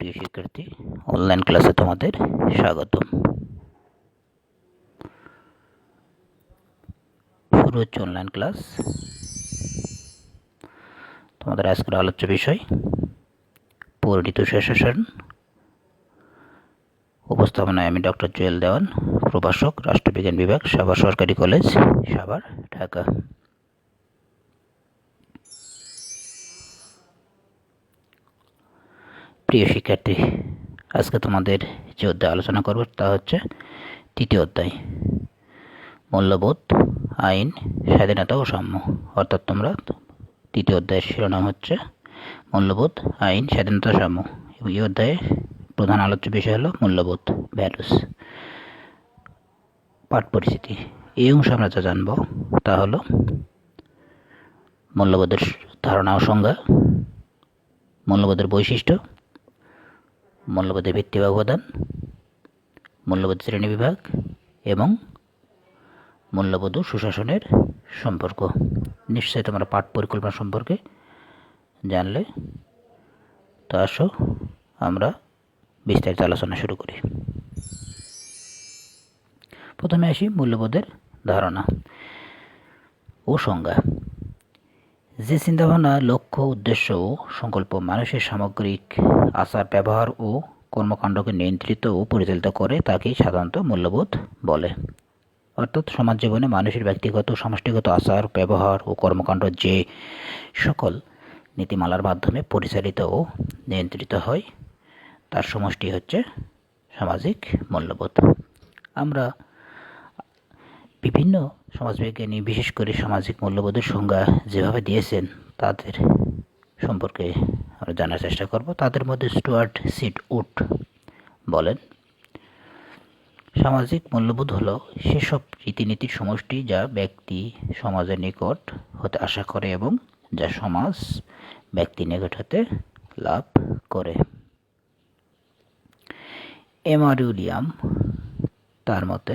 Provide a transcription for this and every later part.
প্রিয় শিক্ষার্থী অনলাইন ক্লাসে তোমাদের স্বাগতম। শুরু হচ্ছে অনলাইন ক্লাস তোমাদের আজকের আলোচ্য বিষয়, পরিণীত শেষাসন উপস্থাপনায় আমি ডক্টর জুয়েল দেওয়ান, প্রভাষক, রাষ্ট্রবিজ্ঞান বিভাগ, সাভার সরকারি কলেজ সাভার, ঢাকা। প্রিয় শিক্ষার্থী, আজকে তোমাদের যে অধ্যায় আলোচনা করব তা হচ্ছে তৃতীয় অধ্যায়। মূল্যবোধ, আইন, স্বাধীনতা ও সাম্য। অর্থাৎ তোমরা তৃতীয় অধ্যায়ের শিরোনাম হচ্ছে মূল্যবোধ, আইন, স্বাধীনতা, সাম্য। এই অধ্যায়ে প্রধান আলোচ্য বিষয় হলো মূল্যবোধ, ভ্যালুস। পাঠ পরিস্থিতি। এই অংশে আমরা যা জানব তা হলো মূল্যবোধের ধারণা ও সংজ্ঞা, মূল্যবোধের বৈশিষ্ট্য মূল্যবোধের ভিত্তি বা মূল্যবোধ শ্রেণি বিভাগ এবং মূল্যবোধ ও সুশাসনের সম্পর্ক। নিশ্চয়ই তোমরা পাঠ পরিকল্পনা সম্পর্কে জানলে। তো আসো, আমরা বিস্তারিত আলোচনা শুরু করি। প্রথমে আসি মূল্যবোধের ধারণা ও সংজ্ঞা। যে চিন্তাভাবনা, লক্ষ্য, উদ্দেশ্য ও সংকল্প মানুষের সামগ্রিক আচার, ব্যবহার ও কর্মকাণ্ডকে নিয়ন্ত্রিত ও পরিচালিত করে তাকেই সাধারণত মূল্যবোধ বলে। অর্থাৎ সমাজ জীবনে মানুষের ব্যক্তিগত সমষ্টিগত আচার, ব্যবহার ও কর্মকাণ্ড যে সকল নীতিমালার মাধ্যমে পরিচালিত ও নিয়ন্ত্রিত হয়, তার সমষ্টি হচ্ছে সামাজিক মূল্যবোধ। আমরা বিভিন্ন সমাজবিজ্ঞানী বিশেষ করে সামাজিক মূল্যবোধের সংজ্ঞা যেভাবে দিয়েছেন, তাদের সম্পর্কে আমরা জানার চেষ্টা করব। তাদের মধ্যে স্টুয়ার্ট সিট উট বলেন, সামাজিক মূল্যবোধ হলো সেসব রীতিনীতির সমষ্টি যা ব্যক্তি সমাজের নিকট হতে আশা করে এবং যা সমাজ ব্যক্তি নিকট হতে লাভ করে। এমারিউলিয়াম তার মতে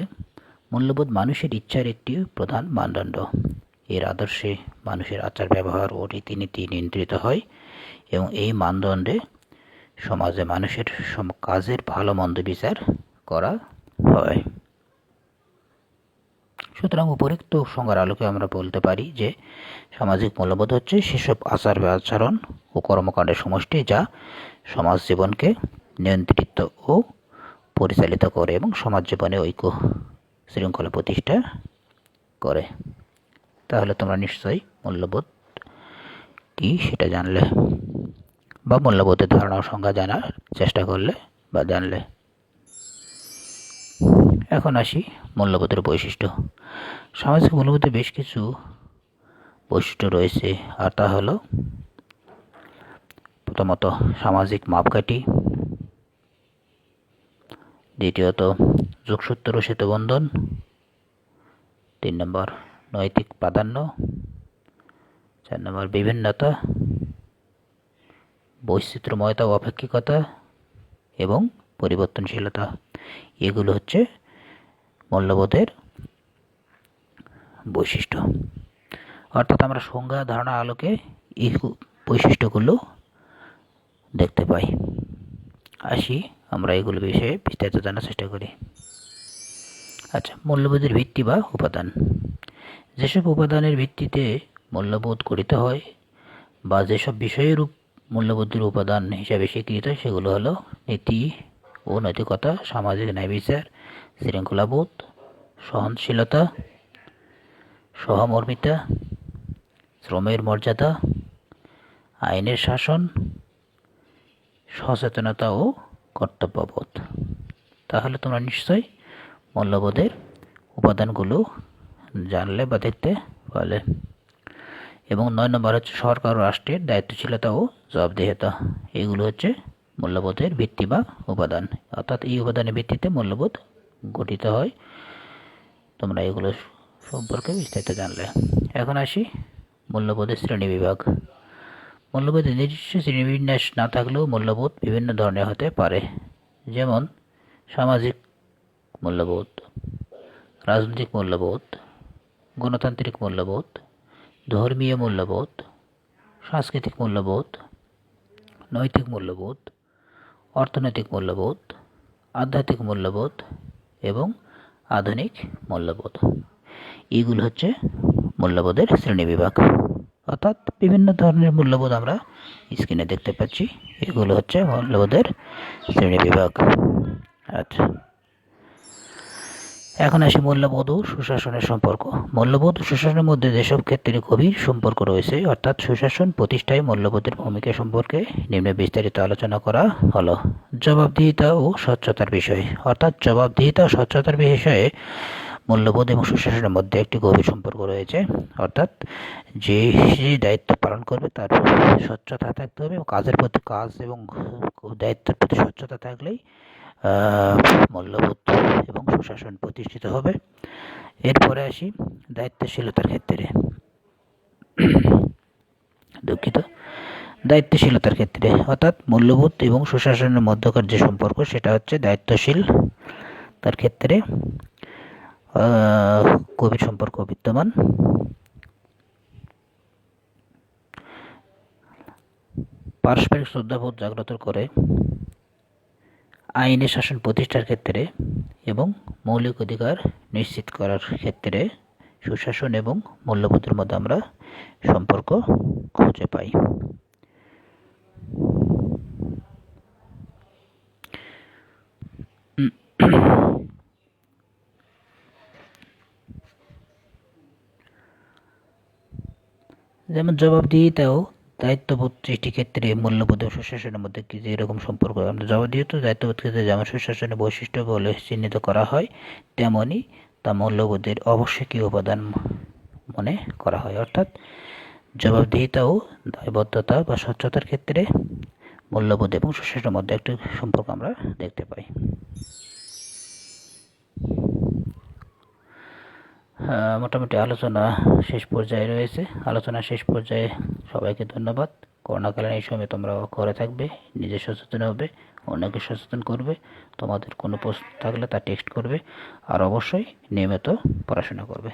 মূল্যবোধ মানুষের ইচ্ছার একটি প্রধান মানদণ্ড। এর আদর্শে মানুষের আচার ব্যবহার ও রীতিনীতি নিয়ন্ত্রিত হয় এবং এই মানদণ্ডে সমাজে মানুষের কাজের ভালো মন্দ বিচার করা হয়। সুতরাং উপরিক্ত সংজ্ঞার আলোকে আমরা বলতে পারি যে, সামাজিক মূল্যবোধ হচ্ছে সেসব আচার আচরণ ও কর্মকাণ্ডের সমষ্টি যা সমাজ জীবনকে নিয়ন্ত্রিত ও পরিচালিত করে এবং সমাজ জীবনে ঐক্য শৃঙ্খলা প্রতিষ্ঠা করে। তাহলে তোমরা নিশ্চয়ই মূল্যবোধ কি সেটা জানলে বা মূল্যবোধের ধারণা সংজ্ঞা জানার চেষ্টা করলে বা জানলে। এখন আসি মূল্যবোধের বৈশিষ্ট্য। সামাজিক মূল্যবোধে বেশ কিছু বৈশিষ্ট্য রয়েছে, আর তা হলো প্রথমত সামাজিক মাপকাঠি দ্বিতীয়ত, যোগসূত্র সেতুবন্ধন তিন নম্বর, নৈতিক প্রাধান্য। চার নম্বর, বিভিন্নতা। বৈচিত্র্যময়তা ও অপেক্ষিকতা এবং পরিবর্তনশীলতা। এগুলো হচ্ছে মূল্যবোধের বৈশিষ্ট্য। অর্থাৎ আমরা সংজ্ঞা, ধারণা, আলোকে এই বৈশিষ্ট্যগুলো দেখতে পাই। আসি আমরা এগুলো বিষয়ে বিস্তারিত জানার চেষ্টা করি। আচ্ছা মূল্যবোধের ভিত্তি বা উপাদান। যেসব উপাদানের ভিত্তিতে মূল্যবোধ গঠিত হয় বা যেসব বিষয়ের মূল্যবোধের উপাদান হিসাবে স্বীকৃত, সেগুলো হলো নীতি ও নৈতিকতা সামাজিক ন্যায় বিচার, শৃঙ্খলাবোধ, সহনশীলতা, সহমর্মিতা, শ্রমের মর্যাদা, আইনের শাসন, সচেতনতা ও কর্তব্যবোধ। তাহলে তোমরা নিশ্চয়ই মূল্যবোধের উপাদানগুলো জানলে বা দেখতে পারলে। এবং নয় নম্বর হচ্ছে সরকার ও রাষ্ট্রের দায়িত্বশীলতা ও জবাবদিহিতা। এগুলো হচ্ছে মূল্যবোধের ভিত্তি বা উপাদান। অর্থাৎ এই উপাদানের ভিত্তিতে মূল্যবোধ গঠিত হয়। তোমরা এগুলো সম্পর্কে বিস্তারিত জানলে। এখন আসি মূল্যবোধের শ্রেণি বিভাগ। মূল্যবোধের নিজস্ব শ্রেণীবিন্যাস না থাকলেও মূল্যবোধ বিভিন্ন ধরনের হতে পারে। যেমন সামাজিক মূল্যবোধ রাজনৈতিক মূল্যবোধ গণতান্ত্রিক মূল্যবোধ ধর্মীয় মূল্যবোধ সাংস্কৃতিক মূল্যবোধ নৈতিক মূল্যবোধ অর্থনৈতিক মূল্যবোধ আধ্যাত্মিক মূল্যবোধ এবং আধুনিক মূল্যবোধ এইগুলো হচ্ছে মূল্যবোধের শ্রেণীবিভাগ। অর্থাৎ বিভিন্ন ধরনের মূল্যবোধ আমরা স্ক্রিনে দেখতে পাচ্ছি। এগুলো হচ্ছে মূল্যবোধের শ্রেণি বিভাগ। আচ্ছা। এখন আসি মূল্যবোধ ও সুশাসনের সম্পর্ক। মূল্যবোধ সুশাসনের মধ্যে যেসব ক্ষেত্রে গভীর সম্পর্ক রয়েছে, অর্থাৎ সুশাসন প্রতিষ্ঠায় মূল্যবোধের ভূমিকা সম্পর্কে নিম্নে বিস্তারিত আলোচনা করা হলো। জবাবদিহিতা ও স্বচ্ছতার বিষয়, অর্থাৎ জবাবদিহিতা ও স্বচ্ছতার বিষয়ে মূল্যবোধ এবং সুশাসনের মধ্যে একটি গভীর সম্পর্ক রয়েছে, অর্থাৎ যে দায়িত্ব পালন করবে তার স্বচ্ছতা থাকতে হবে এবং কাজের প্রতি কাজ এবং দায়িত্বের প্রতি স্বচ্ছতা থাকলেই মূল্যবোধ এবং সুশাসন প্রতিষ্ঠিত হবে। এরপরে আসি দায়িত্বশীলতার ক্ষেত্রে। দুঃখিত। দায়িত্বশীলতার ক্ষেত্রে, অর্থাৎ মূল্যবোধ এবং সুশাসনের মধ্যকার যে সম্পর্ক সেটা হচ্ছে দায়িত্বশীল তার ক্ষেত্রে। গভীর সম্পর্ক বিদ্যমান। পারস্পরিক শ্রদ্ধাবোধ জাগ্রত করে আইনি শাসন প্রতিষ্ঠার ক্ষেত্রে এবং মৌলিক অধিকার নিশ্চিত করার ক্ষেত্রে সুশাসন এবং মূল্যবোধের মধ্যে আমরা সম্পর্ক খুঁজে পাই। যেমন জবাবদিহিতা ও দায়িত্ববোধ সৃষ্টির ক্ষেত্রে মূল্যবোধ ও সুশাসনের মধ্যে কি এরকম সম্পর্ক? আমরা জবাবদিহিত দায়িত্ববোধ ক্ষেত্রে যেমন সুশাসনের বৈশিষ্ট্য বলে চিহ্নিত করা হয় তেমনই তা মূল্যবোধের আবশ্যকীয় উপাদান মনে করা হয়। অর্থাৎ জবাবদিহিতা ও দায়বদ্ধতা বা স্বচ্ছতার ক্ষেত্রে মূল্যবোধ এবং সুশাসনের মধ্যে একটি সম্পর্ক আমরা দেখতে পাই। মোটামুটি আলোচনা শেষ পর্যায়ে রয়েছে। আলোচনা শেষ পর্যায়ে সবাইকে ধন্যবাদ। করোনাকালীন এই সময় তোমরা ঘরে থাকবে, নিজে সচেতন হবে, অন্যকে সচেতন করবে, তোমাদের কোনো প্রশ্ন থাকলে তা টেক্সট করবে, আর অবশ্যই নিয়মিত পড়াশোনা করবে।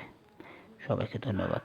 সবাইকে ধন্যবাদ।